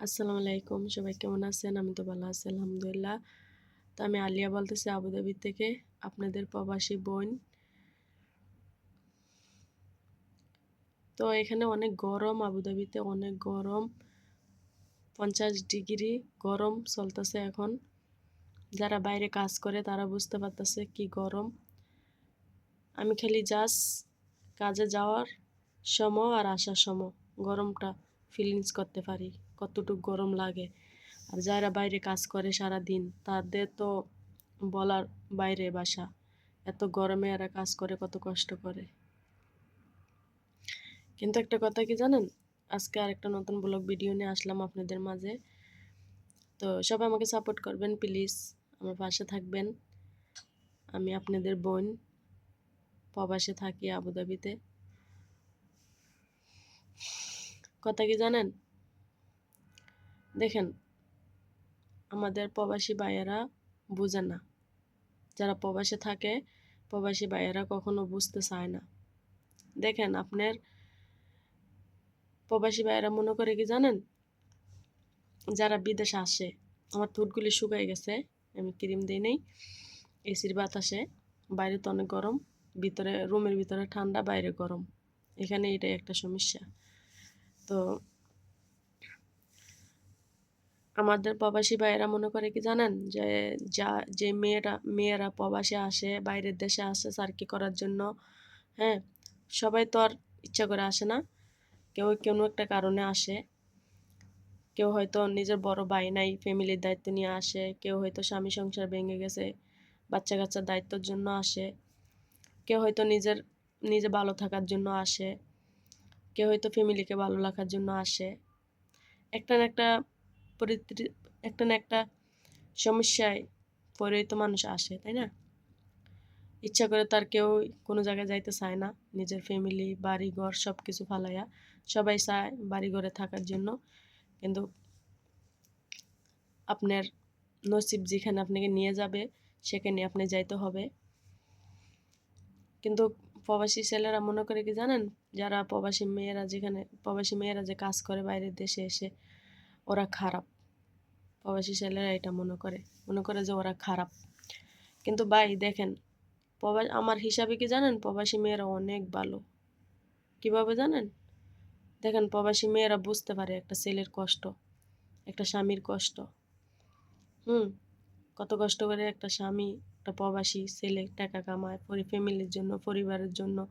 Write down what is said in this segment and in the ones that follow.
আসসালামু আলাইকুম, সবাই কেমন আছেন? আমি তো ভালো আছি, আলহামদুলিল্লাহ। তো আমি আলিয়া বলতেছি আবুধাবি থেকে, আপনাদের প্রবাসী বোন। তো এখানে অনেক গরম আবুধাবিতে অনেক গরম, পঞ্চাশ ডিগ্রি গরম চলতেছে এখন। যারা বাইরে কাজ করে, তারা বুঝতে পারতেছে কি গরম। আমি খালি জাস্ট কাজে যাওয়ার সময় আর আসার সময়, গরমটা ফিলিংস করতে পারি। কতটুকু গরম লাগে। আর যারা বাইরে কাজ করে সারা দিন তাদের তো বলার বাইরে বাসা। এত গরমে এরা কাজ করে, কত কষ্ট করে। কিন্তু একটা কথা কি জানেন? আজকে আর একটা নতুন ব্লগ ভিডিও নিয়ে আসলাম আপনাদের মাঝে। তো সবাই আমাকে সাপোর্ট করবেন প্লিজ আমার পাশে থাকবেন। আমি আপনাদের বোন। প্রবাসে থাকি আবুধাবিতে। কথা কি জানেন? দেখেন, আমাদের প্রবাসী ভাইয়েরা বুঝে না। যারা প্রবাসে থাকে, প্রবাসী ভাইয়েরা কখনো বুঝতে চায় না। দেখেন, আপনার প্রবাসী ভাইয়েরা মনে করে কি জানেন? যারা বিদেশে আসে, আমার ঠোঁটগুলি শুকাই গেছে, আমি ক্রিম দিই নেই, এসির বাতাসে, বাইরে তো অনেক গরম, ভিতরে, রুমের ভিতরে ঠান্ডা, বাইরে গরম। এখানে এটাই একটা সমস্যা। তো আমাদের প্রবাসী ভাইয়েরা মনে করে কি জানেন? যে যা, যে মেয়েরা মেয়েরা প্রবাসে আসে, বাইরের দেশে আসে সার্কি করার জন্য হ্যাঁ? সবাই তো আর ইচ্ছা করে আসে না। কেউ কোনো একটা কারণে আসে। কেউ হয়তো নিজের বড় ভাই নাই, ফ্যামিলির দায়িত্ব নিয়ে আসে। কেউ হয়তো স্বামী সংসার ভেঙে গেছে বাচ্চা কাচ্চার দায়িত্বর জন্য আসে। কেউ হয়তো নিজের, নিজে ভালো থাকার জন্য আসে। কেউ হয়তো ফ্যামিলিকে ভালো রাখার জন্য আসে। একটা না একটা একটা না একটা সমস্যায় পরেই তো মানুষ আসে, তাই না? ইচ্ছা করে তার কেউ কোনো জায়গায় যাইতে চায় না। নিজের ফ্যামিলি বাড়ি ঘর সব কিছু ফালাইয়া সবাই চায় বাড়ি ঘরে থাকার জন্য। কিন্তু আপনার নসিব যেখানে আপনাকে নিয়ে যাবে, সেখানে আপনি যাইতে হবে। কিন্তু প্রবাসী ছেলেরা মনে করে কি জানেন? যারা প্রবাসী মেয়েরা যেখানে, প্রবাসী মেয়েরা যে কাজ করে বাইরের দেশে এসে, ওরা খারাপ। প্রবাসী ছেলেরা এটা মনে করে। মনে করে যে ওরা খারাপ। কিন্তু ভাই দেখেন, প্রবাস আমার হিসাবে কি জানেন? প্রবাসী মেয়েরা অনেক ভালো। কীভাবে জানেন? দেখেন, প্রবাসী মেয়েরা বুঝতে পারে একটা ছেলের কষ্ট, একটা স্বামীর কষ্ট। হুম, কত কষ্ট করে একটা স্বামী, একটা প্রবাসী ছেলে টাকা কামায় পরি ফ্যামিলির জন্য, পরিবারের জন্য।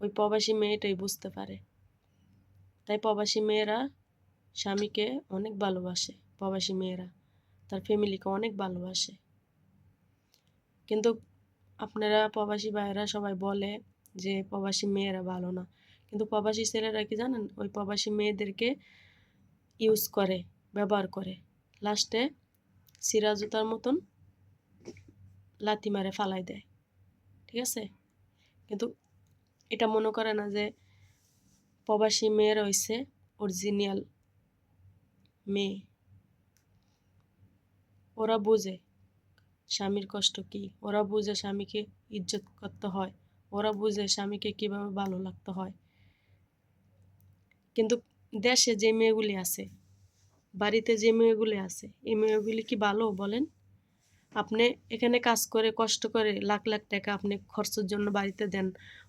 ওই প্রবাসী মেয়েটাই বুঝতে পারে। তাই প্রবাসী মেয়েরা স্বামীকে অনেক ভালোবাসে। প্রবাসী মেয়েরা, তার ফ্যামিলিকে অনেক ভালোবাসে। কিন্তু আপনারা প্রবাসী ভাইয়েরা সবাই বলে যে প্রবাসী মেয়েরা ভালো না। কিন্তু প্রবাসী ছেলেরা কি জানেন? ওই প্রবাসী মেয়েদেরকে ইউজ করে, ব্যবহার করে। লাস্টে সিরাজুতার মতন লাথি মারে ফালাই দেয়। ঠিক আছে? কিন্তু এটা মনে করে না যে প্রবাসী মেয়ের হয়েছে অরিজিনাল মেয়ে। ওরা বোঝে স্বামীর কষ্ট কি, ওরা বুঝে স্বামীকে ইজ্জত করতে হয়, ওরা বুঝে স্বামীকে কীভাবে ভালো লাগতে হয়। কিন্তু দেশে যে মেয়েগুলি আছে, বাড়িতে যে মেয়েগুলি আছে, এই মেয়েগুলি কি ভালো বলেন? আপনি এখানে কাজ করে, কষ্ট করে লাখ লাখ টাকা আপনি খরচের জন্য বাড়িতে দেন,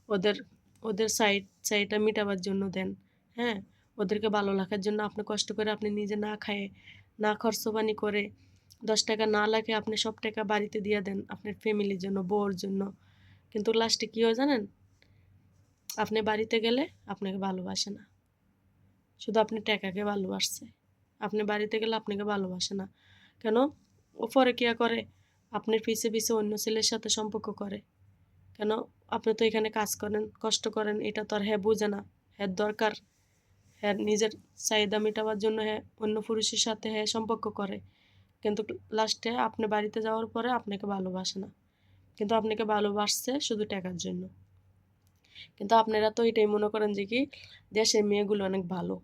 ওদের ওদের সাইড সাইডটা মেটাবার জন্য দেন হ্যাঁ? ওদেরকে ভালো লাগার জন্য আপনি কষ্ট করে আপনি নিজে না খায়ে, না খরচ পানি করে দশ টাকা না লাগে আপনি সব টাকা বাড়িতে দিয়ে দেন আপনার ফ্যামিলির জন্য, বউর জন্য। কিন্তু লাস্টে কী হয় জানেন? আপনি বাড়িতে গেলে আপনাকে ভালোবাসে না। শুধু আপনি টাকাকে ভালোবাসছে। আপনি বাড়িতে গেলে আপনাকে ভালোবাসে না। কেন? ও পরে কিয়া করে? আপনার পিছে পিছে অন্য ছেলের সাথে সম্পর্ক করে। কেন? আপনি তো এখানে কাজ করেন, কষ্ট করেন, এটা তো আর হ্যাঁ বোঝে না। হ্যাঁ দরকার। হ্যাঁ নিজের চাহিদা মেটাবার জন্য হ্যাঁ অন্য পুরুষের সাথে হ্যাঁ সম্পর্ক করে। কিন্তু লাস্টে আপনি বাড়িতে যাওয়ার পরে আপনাকে ভালোবাসে না। কিন্তু আপনাকে ভালোবাসছে শুধু টাকার জন্য। কিন্তু আপনারা তো এটাই মনে করেন যে কি, দেশের মেয়েগুলো অনেক ভালো,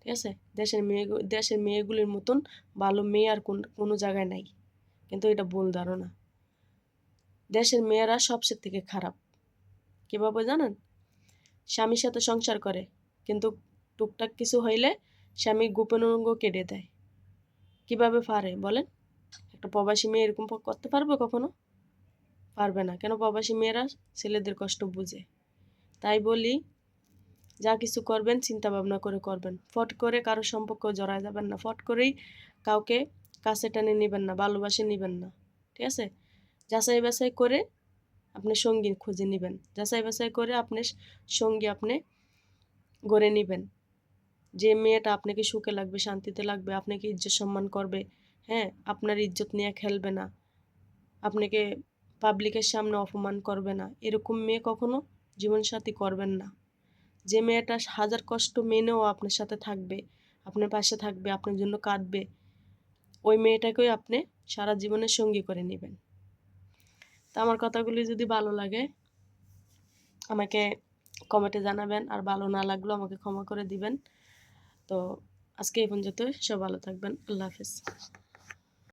ঠিক আছে? দেশের মেয়ে দেশের মেয়েগুলির মতন ভালো মেয়ে আর কোন, কোনো জায়গায় নাই। কিন্তু এটা ভুল ধারণা। দেশের মেয়েরা সবসের থেকে খারাপ। কীভাবে জানেন? স্বামীর সাথে সংসার করে, কিন্তু টুকটাক কিছু হইলে স্বামী গোপন অঙ্গ কেটে দেয়। কীভাবে পারে বলেন? একটা প্রবাসী মেয়ে এরকম করতে পারবে কখনো? পারবে না। কেন প্রবাসী মেয়েরা ছেলেদের কষ্ট বুঝে। তাই বলি, যা কিছু করবেন চিন্তা ভাবনা করে করবেন। ফট করে কারও সম্পর্ক জড়ায় যাবেন না। ফট করেই কাউকে কাছে টানে নেবেন না, ভালোবাসে নেবেন না। ঠিক আছে? যাচাই বাছাই করে আপনি সঙ্গী খুঁজে নেবেন। যাচাই বাছাই করে আপনি সঙ্গী আপনি গড়ে নেবেন। যে মেয়েটা আপনাকে সুখে লাগবে, শান্তিতে লাগবে, আপনাকে ইজ্জত সম্মান করবে হ্যাঁ? আপনার ইজ্জত নিয়ে খেলবে না। আপনাকে পাবলিকের সামনে অপমান করবে না। এরকম মেয়ে কখনো জীবনসাথী করবেন না। যে মেয়েটা হাজার কষ্ট মেনেও আপনার সাথে থাকবে, আপনার পাশে থাকবে, আপনার জন্য কাঁদবে, ওই মেয়েটাকেই আপনি সারা জীবনের সঙ্গী করে নেবেন। তো আমার কথাগুলি যদি ভালো লাগে, আমাকে কমেন্টে জানাবেন, আর ভালো না লাগলেও আমাকে ক্ষমা করে দিবেন। তো আজকে এই পর্যন্ত সব ভালো থাকবেন। আল্লাহ হাফেজ।